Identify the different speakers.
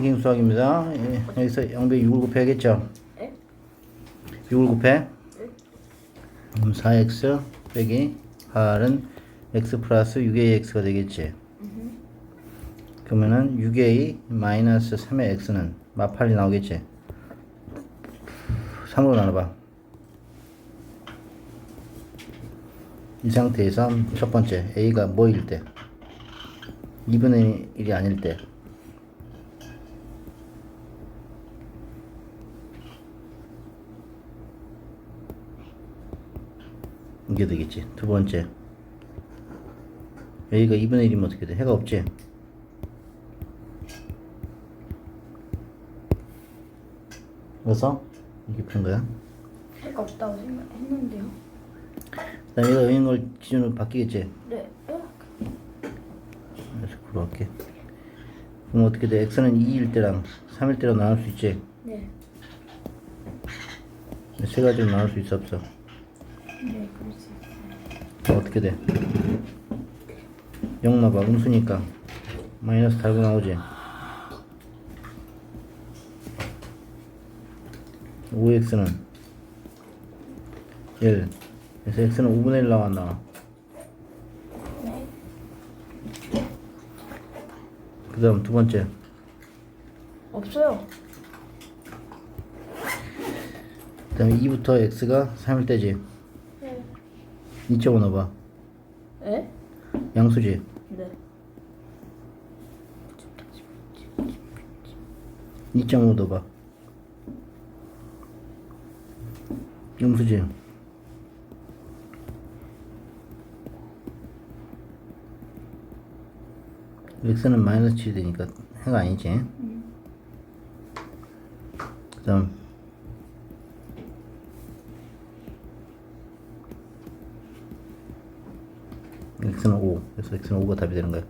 Speaker 1: 킹 수학입니다. 예, 여기서 양배 6을 곱해야겠죠?
Speaker 2: 네?
Speaker 1: 6을 곱해? 그럼 4x 빼기 8은 x 플러스 6ax가 되겠지? 그러면은 6a 마이너스 3의 x는 마팔이 나오겠지? 3으로 나눠봐. 이 상태에서 첫 번째 a가 뭐일 때? 2분의 1이 아닐 때 이게 되겠지. 두 번째. A가 2분의 1이면 어떻게 돼? 해가 없지? 그래서 이렇게 푸는 거야.
Speaker 2: 해가 없다고 생각했는데요.
Speaker 1: 그 다음에 얘가 걸 기준으로 바뀌겠지?
Speaker 2: 네.
Speaker 1: 그래서 그로 할게. 그럼 어떻게 돼? X는 2일 때랑 3일 때랑 나눌 수 있지?
Speaker 2: 네.
Speaker 1: 세 가지로 나눌 수 있어 없어?
Speaker 2: 네, 그럴 수 있어요.
Speaker 1: 어떻게 돼? 0 나봐. 음수니까. 마이너스 달고 나오지? 5x는 1. 그래서 x는 5분의 1 나왔나?
Speaker 2: 네.
Speaker 1: 그 다음 두 번째.
Speaker 2: 없어요.
Speaker 1: 그 다음에 2부터 x가 3일 때지?
Speaker 2: 네.
Speaker 1: 2.5 넣어봐.
Speaker 2: 네?
Speaker 1: 양수지?
Speaker 2: 네.
Speaker 1: 2.5 넣어봐. 음수지? x는 마이너스 7이 되니까 해가 아니지. 그 다음 x는 5. 그래서 x는 5가 답이 되는 거야.